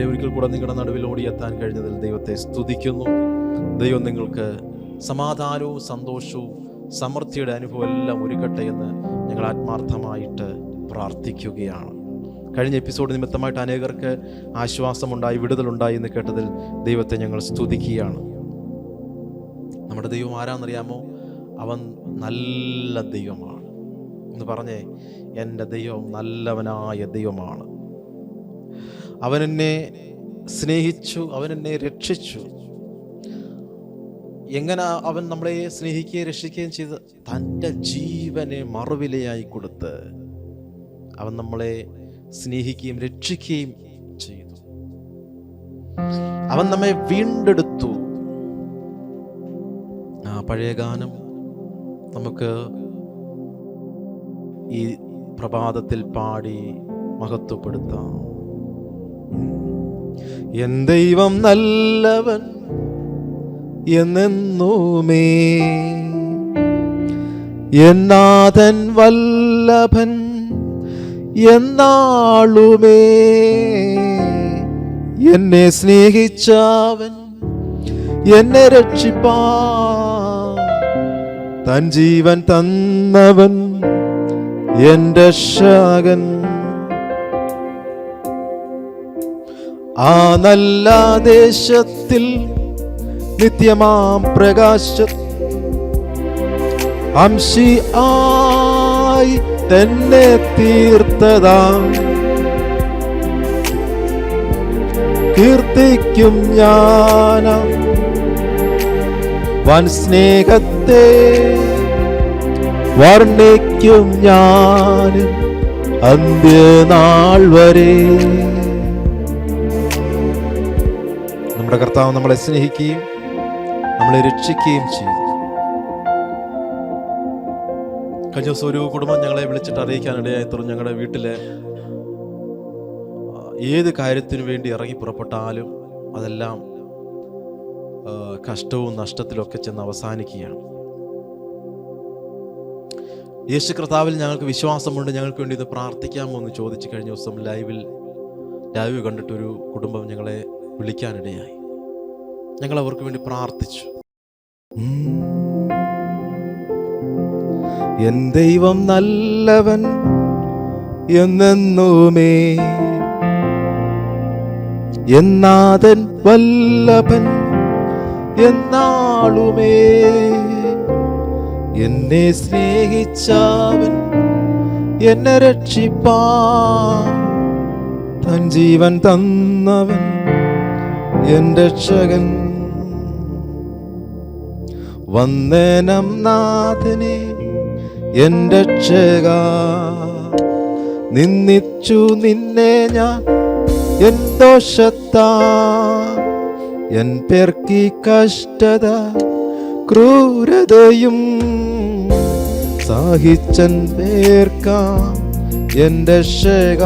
പ്രിയരെ ഒരിക്കൽ കൂടെ നിങ്ങളുടെ നടുവിൽ ഓടിയെത്താൻ കഴിഞ്ഞതിൽ ദൈവത്തെ സ്തുതിക്കുന്നു. ദൈവം നിങ്ങൾക്ക് സമാധാനവും സന്തോഷവും സമൃദ്ധിയുടെ അനുഭവം എല്ലാം ഒരുക്കട്ടെ എന്ന് ഞങ്ങൾ ആത്മാർത്ഥമായിട്ട് പ്രാർത്ഥിക്കുകയാണ്. കഴിഞ്ഞ എപ്പിസോഡ് നിമിത്തമായിട്ട് അനേകർക്ക് ആശ്വാസമുണ്ടായി വിടുതലുണ്ടായി എന്ന് കേട്ടതിൽ ദൈവത്തെ ഞങ്ങൾ സ്തുതിക്കുകയാണ്. നമ്മുടെ ദൈവം ആരാന്നറിയാമോ? അവൻ നല്ല ദൈവമാണ്. എന്ന് പറഞ്ഞേ എന്റെ ദൈവം നല്ലവനായ ദൈവമാണ്. അവൻ എന്നെ സ്നേഹിച്ചു അവൻ എന്നെ രക്ഷിച്ചു. എങ്ങനെ അവൻ നമ്മളെ സ്നേഹിക്കുകയും രക്ഷിക്കുകയും ചെയ്ത് തന്റെ ജീവനെ മറുവിലയായി കൊടുത്ത് അവൻ നമ്മളെ സ്നേഹിക്കുകയും രക്ഷിക്കുകയും ചെയ്തു. അവൻ നമ്മെ വീണ്ടെടുത്തു. ആ പഴയ ഗാനം നമുക്ക് ഈ പ്രഭാതത്തിൽ പാടി മഹത്വപ്പെടുത്താം. എൻ ദൈവം നല്ലവൻ എന്നെന്നുമേ. എന്നാഥൻ വല്ലഭൻ എന്നാളുമേ. എന്നെ സ്നേഹിച്ചവൻ എന്നെ രക്ഷിപ്പാ. തൻ ജീവൻ തന്നവൻ എന്റെ ശാകൻ. ആ നല്ല ദേശത്തിൽ നിത്യമാം പ്രകാശ അംശി ആയി തന്നെ തീർത്തതാം. കീർത്തിക്കും ഞാൻ വൻ സ്നേഹത്തെ വർണിക്കും ഞാൻ അന്ത്യനാൾ വരെ. നമ്മുടെ കർത്താവ് നമ്മളെ സ്നേഹിക്കുകയും നമ്മളെ രക്ഷിക്കുകയും ചെയ്തു കഴിഞ്ഞ ദിവസം ഒരു കുടുംബം ഞങ്ങളെ വിളിച്ചിട്ട് അറിയിക്കാനിടയായി തുറന്നു ഞങ്ങളുടെ വീട്ടിലെ ഏത് കാര്യത്തിനു വേണ്ടി ഇറങ്ങി പുറപ്പെട്ടാലും അതെല്ലാം കഷ്ടവും നഷ്ടത്തിലൊക്കെ ചെന്ന് അവസാനിക്കുകയാണ്. യേശു കർത്താവിൽ ഞങ്ങൾക്ക് വിശ്വാസമുണ്ട്. ഞങ്ങൾക്ക് വേണ്ടി ഇത് പ്രാർത്ഥിക്കാമോ എന്ന് ചോദിച്ചു കഴിഞ്ഞ ദിവസം ലൈവിൽ ലൈവ് കണ്ടിട്ടൊരു കുടുംബം ഞങ്ങളെ വിളിക്കാനിടയായി. ഞങ്ങൾ അവർക്ക് വേണ്ടി പ്രാർത്ഥിച്ചു. എൻ ദൈവം നല്ലവൻ എന്നെന്നുമേ. എന്നാഥൻ വല്ലഭൻ എന്നാളുമേ. എന്നെ സ്നേഹിച്ചവൻ എന്നെ രക്ഷിപ്പാ തൻ ജീവൻ തന്നവൻ എൻ രക്ഷകൻ വന്ദനം നാഥനെ എന്റെ രക്ഷക. നിന്നിച്ചു നിന്നെ ഞാൻ എൻ ദോഷത്താ. എൻ പേർക്കി കഷ്ടത ക്രൂരതയും സാഹിച്ചൻ പേർക്കാം എൻ രക്ഷക.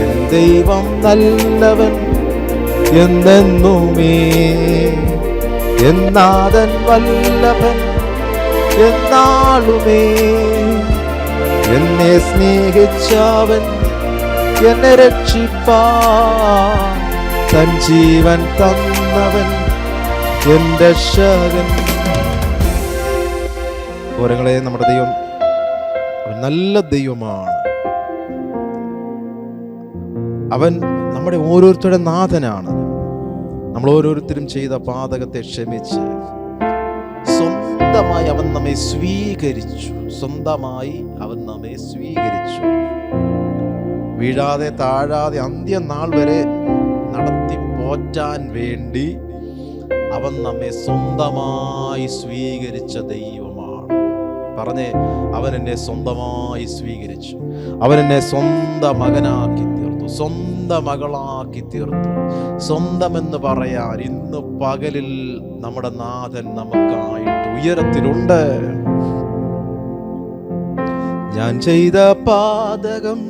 എൻ ദൈവം നല്ലവൻ എന്നെന്നുമേ. എന്നാഥൻ വല്ലഭൻ എന്നാളുമേ. എന്നെ സ്നേഹിച്ചവൻ എന്നെ രക്ഷിപ്പാ തൻ ജീവൻ തന്നവൻ എന്റെ ശകൻ ഓരങ്ങളെ നമ്മുടെ ദൈവം നല്ല ദൈവമാണ്. അവൻ നമ്മുടെ ഓരോരുത്തരുടെ നാഥനാണ്. നമ്മൾ ഓരോരുത്തരും ചെയ്ത പാതകത്തെ ക്ഷമിച്ച് സ്വന്തമായി അവൻ നമ്മെ സ്വീകരിച്ചു. സ്വന്തമായി അവൻ നമ്മെ സ്വീകരിച്ചു. വീഴാതെ താഴാതെ അന്ത്യനാൾ വരെ നടത്തി പോറ്റാൻ വേണ്ടി അവൻ നമ്മെ സ്വന്തമായി സ്വീകരിച്ച ദൈവമാണ്. പറഞ്ഞേ അവൻ എന്നെ സ്വന്തമായി സ്വീകരിച്ചു. അവൻ എന്നെ സ്വന്തം മകനാക്കി സ്വന്തം മകളാക്കി തീർത്തു സ്വന്തമെന്ന് പറയാൻ ഇന്ന് പകലിൽ നമ്മുടെ നാഥൻ നമുക്കായിട്ട് ഉയരത്തിലുണ്ട്. ഞാൻ ചെയ്ത പാതകം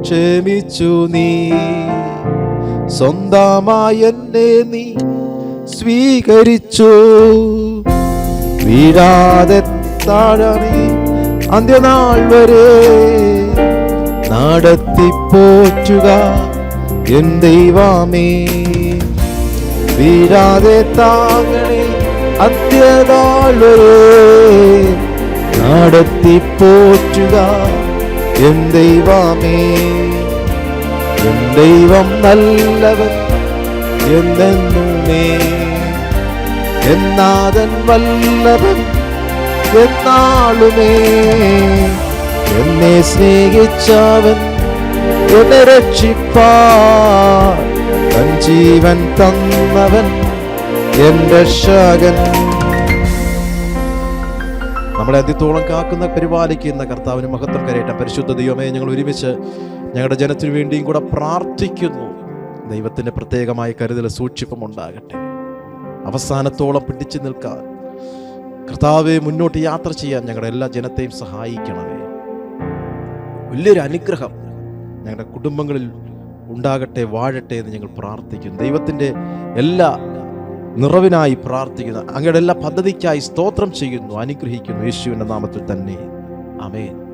ക്ഷമിച്ചു നീ. സ്വന്തമായി എന്നെ നീ സ്വീകരിച്ചു. വീഴാതെ താഴണി അന്ത്യനാൾ വരെ നടത്തി പോറ്റുക എൻ ദൈവമേ. വീഴാതെ താങ്ങണേ അത്യനാളേ നടത്തി പോറ്റുക എൻ ദൈവമേ. എൻ ദൈവം നല്ലവൻ എന്നെന്നുമേ. എന്നാഥൻ വല്ലവൻ എന്നാളുമേ. എന്നെ സ്നേഹിച്ചവൻ എന്നെ രക്ഷിപ്പാൻ തൻ ജീവൻ തന്നവൻ എന്റെ ശകൻ. നമ്മളെ അതിത്തോളം കാക്കുന്ന പരിപാലിക്കുന്ന കർത്താവിന് മഹത്വം കരയട്ടെ. പരിശുദ്ധ ദൈവമേ ഞങ്ങൾ ഒരുമിച്ച് ഞങ്ങളുടെ ജനത്തിനു വേണ്ടിയും കൂടെ പ്രാർത്ഥിക്കുന്നു. ദൈവത്തിന്റെ പ്രത്യേകമായ കരുതൽ സൂക്ഷിപ്പം ഉണ്ടാകട്ടെ. അവസാനത്തോളം പിടിച്ചു നിൽക്കാൻ കർത്താവെ മുന്നോട്ട് യാത്ര ചെയ്യാൻ ഞങ്ങളുടെ എല്ലാ ജനത്തെയും സഹായിക്കണമേ. വലിയൊരു അനുഗ്രഹം ഞങ്ങളുടെ കുടുംബങ്ങളിൽ ഉണ്ടാകട്ടെ വാഴട്ടെ എന്ന് ഞങ്ങൾ പ്രാർത്ഥിക്കുന്നു. ദൈവത്തിന്റെ എല്ലാ നിറവിനായി പ്രാർത്ഥിക്കുന്നു. അങ്ങയുടെ എല്ലാ പദ്ധതിക്കായി സ്തോത്രം ചെയ്യുന്നു. അനുഗ്രഹിക്കുന്നു. യേശുവിന്റെ നാമത്തിൽ തന്നെ. അമേൻ